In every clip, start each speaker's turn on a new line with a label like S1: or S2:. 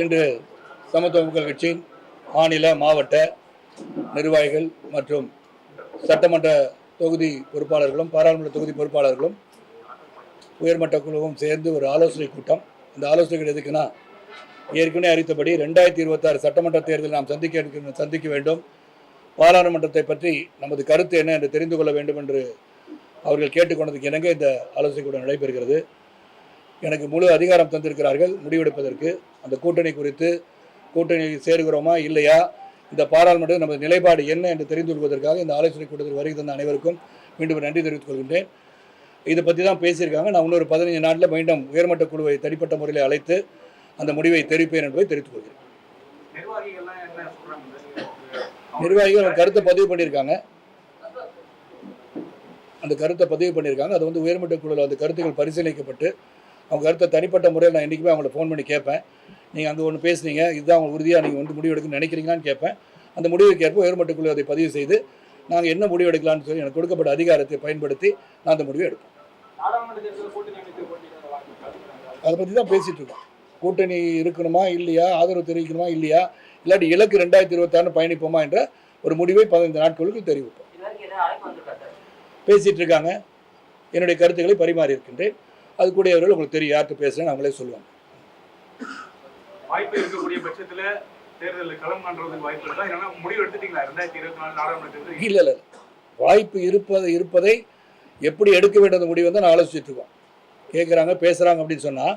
S1: இன்று சமத்துவ மக்கள் கட்சியின் மாநில மாவட்ட நிர்வாகிகள் மற்றும் சட்டமன்ற தொகுதி பொறுப்பாளர்களும் பாராளுமன்ற தொகுதி பொறுப்பாளர்களும் உயர்மட்ட குழுவும் சேர்ந்து ஒரு ஆலோசனை கூட்டம். இந்த ஆலோசனைகள் எதுக்குன்னா ஏற்கனவே அறிவித்தபடி ரெண்டாயிரத்தி இருபத்தாறு சட்டமன்ற தேர்தலில் நாம் சந்திக்க சந்திக்க வேண்டும். பாராளுமன்றத்தை பற்றி நமது கருத்து என்ன என்று தெரிந்து கொள்ள வேண்டும் என்று அவர்கள் கேட்டுக்கொண்டதுக்கு இணங்க இந்த ஆலோசனை கூட்டம் நடைபெறுகிறது. எனக்கு முழு அதிகாரம் தந்திருக்கிறார்கள். முடிவெடுப்பதற்கு அந்த கூட்டணி குறித்து கூட்டணி சேருகிறோமா இல்லையா? இந்த பாராளுமன்ற நமது நிலைப்பாடு என்ன என்று தெரிந்து கொள்வதற்காக இந்த ஆலோசனை கூட்டத்தில் வருகை தந்த அனைவருக்கும் மீண்டும் நன்றி தெரிவித்துக் கொள்கின்றேன். இதை பற்றி தான் பேசியிருக்காங்க. நான் இன்னொரு பதினைஞ்சு நாட்டில் மீண்டும் உயர்மட்ட குழுவை தனிப்பட்ட முறையில் அழைத்து அந்த முடிவை தெரிவிப்பேன் என்பதை தெரிவித்துக் கொள்கிறேன். நிர்வாகிகள் கருத்தை பதிவு பண்ணியிருக்காங்க. அந்த கருத்தை பதிவு பண்ணியிருக்காங்க. அது வந்து உயர்மட்ட குழுவில் அந்த கருத்துக்கள் பரிசீலிக்கப்பட்டு அவங்க கருத்தை தனிப்பட்ட முறையில் நான் என்றைக்குமே அவங்கள ஃபோன் பண்ணி கேட்பேன். நீங்கள் அங்கே ஒன்று பேசுனீங்க இதுதான் அவங்க உறுதியாக நீங்கள் வந்து முடிவு எடுக்கணும்னு நினைக்கிறீங்களான்னு கேட்பேன். அந்த முடிவுக்கு ஏற்ப உயர்மட்டக்குழு அதை பதிவு செய்து நாங்கள் என்ன முடிவு எடுக்கலாம்னு சொல்லி எனக்கு கொடுக்கப்பட்ட அதிகாரத்தை பயன்படுத்தி நான் அந்த முடிவை எடுப்பேன். அதை பற்றி தான் பேசிகிட்டு இருக்கோம். கூட்டணி இருக்கணுமா இல்லையா ஆதரவு தெரிவிக்கணுமா இல்லையா இல்லாட்டி இலக்கு ரெண்டாயிரத்தி இருபத்தாறு பயணிப்போமா என்ற ஒரு முடிவை பதினைந்து நாட்களுக்கு தெரிவிப்போம்.
S2: பேசிகிட்டு
S1: பேசிட்டு இருக்காங்க. என்னுடைய கருத்துக்களை பரிமாறி இருக்கின்றேன் அது கூடியவர்கள் உங்களுக்கு தெரியும் யார்கிட்ட பேசுகிறேன்னு அவங்களே சொல்லுவாங்க.
S3: வாய்ப்பு இருக்கக்கூடிய பட்சத்துல தேர்தலில் களம் காண்றதுக்கு வாய்ப்பு இருக்கா? இல்லைன்னா முடிவு எடுத்துட்டீங்களா? ரெண்டாயிரத்தி இருபத்தி நாலு நாடாளுமன்ற
S1: இல்லை இல்லை வாய்ப்பு இருப்பது இருப்பதை எப்படி எடுக்க வேண்டிய முடிவு வந்து நான் ஆலோசிச்சுட்டு இருக்கோம். கேட்குறாங்க பேசுகிறாங்க அப்படின்னு சொன்னால்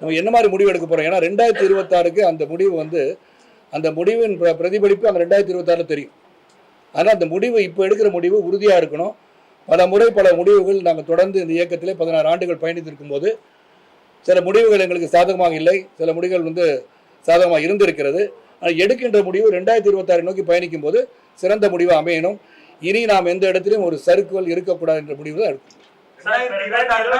S1: நம்ம என்ன மாதிரி முடிவு எடுக்க போகிறோம் ஏன்னா ரெண்டாயிரத்தி இருபத்தாறுக்கு அந்த முடிவு வந்து அந்த முடிவின் பிர- பிரதிபலிப்பு அந்த ரெண்டாயிரத்தி இருபத்தாறில் தெரியும். ஆனால் அந்த முடிவு இப்போ எடுக்கிற முடிவு உறுதியாக இருக்கணும். பல முறை பல முடிவுகள் நாங்கள் தொடர்ந்து இந்த இயக்கத்திலே பதினாறு ஆண்டுகள் பயணித்திருக்கும் போது சில முடிவுகள் எங்களுக்கு சாதகமாக இல்லை. சில முடிவுகள் வந்து சாதகமாக இருந்திருக்கிறது. ஆனால் எடுக்கின்ற முடிவு ரெண்டாயிரத்தி இருபத்தாறு நோக்கி பயணிக்கும் போது சிறந்த முடிவு அமையணும். இனி நாம் எந்த இடத்திலும் ஒரு சறுக்குகள் இருக்கக்கூடாது என்ற முடிவு தான் எடுக்கும்